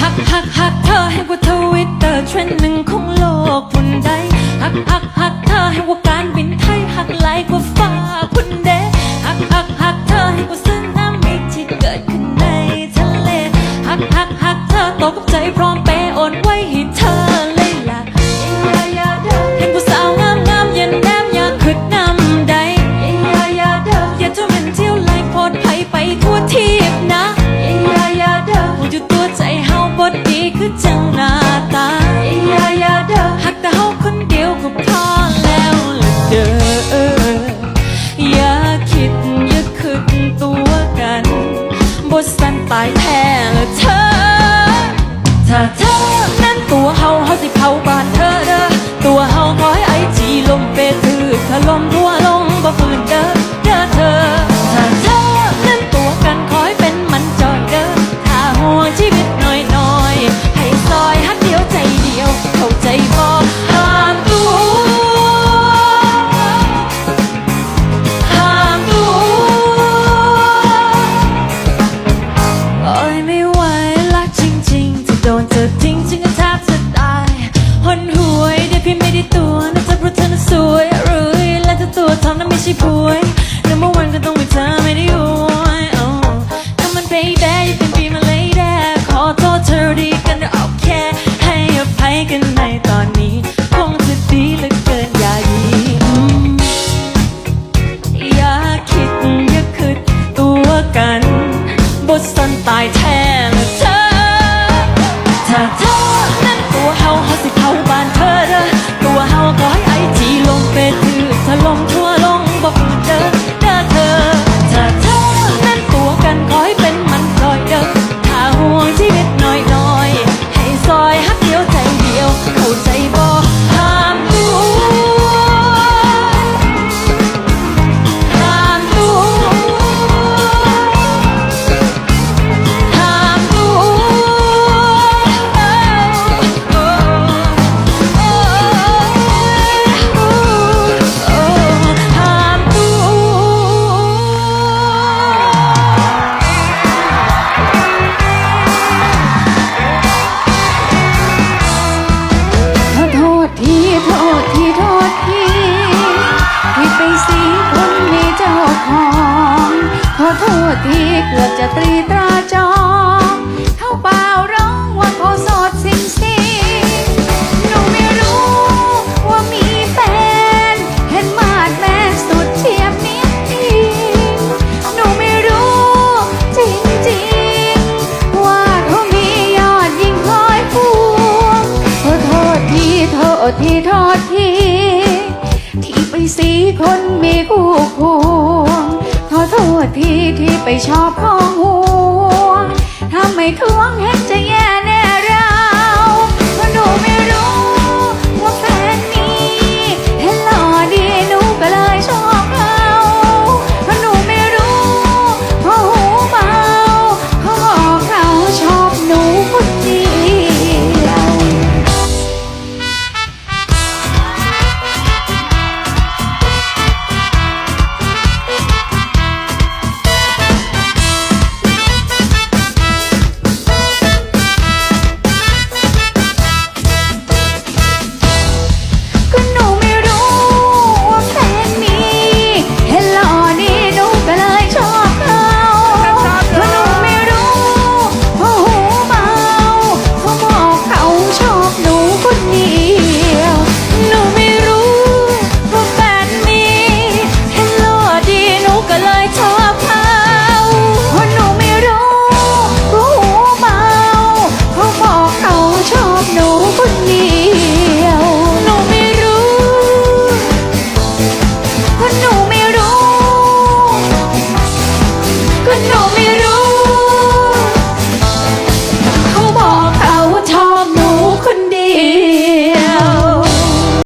หักหักหักเธอให้กว่าทวิตเตอร์เทรนด์หนึ่งของโลกคุณใดหักหักหักเธอให้กว่าการบินไทยหักไหลกว่าฟ้าคุณเดหักหักหักเธอให้กว่าสึนามิที่เกิดขึ้นในทะเลหักหักหักเธอตกกับใจพร้อมเปย์โอนไว้ให้เธอ ไปทั่วทีบนะพูดอยู่ตัวใจเฮาบดดีคือจังหน้าตายายาเด้อหักแต่เฮาคนเดียวก็พอแล้วละเด้ออย่าคิดอย่าคิดตัวกันบทสันตายแท้ละเธอ ถ้าเธอนั้นตัวเฮาเฮาสิเผาบ้านเธอเด้อตัวเฮาขอให้ไอจีลมเปถือถล่มทั่วลงบ่ฝืนเด้อ ท ทีเกือบจะตรีตราจองเข้าเปล่าร้องว่าขอสดสิ้นสีหนูไม่รู้ว่ามีแฟน เห็นมาดแม่สุดเทียมนิดทีหนูไม่รู้จริงๆว่าเขามียอดยิ่งคอยพวงขอโทษทีโทษทีโทษทีที่ไปสีคนมีคู่ค ชอบของหัวถ้าไม่ทวงเห็น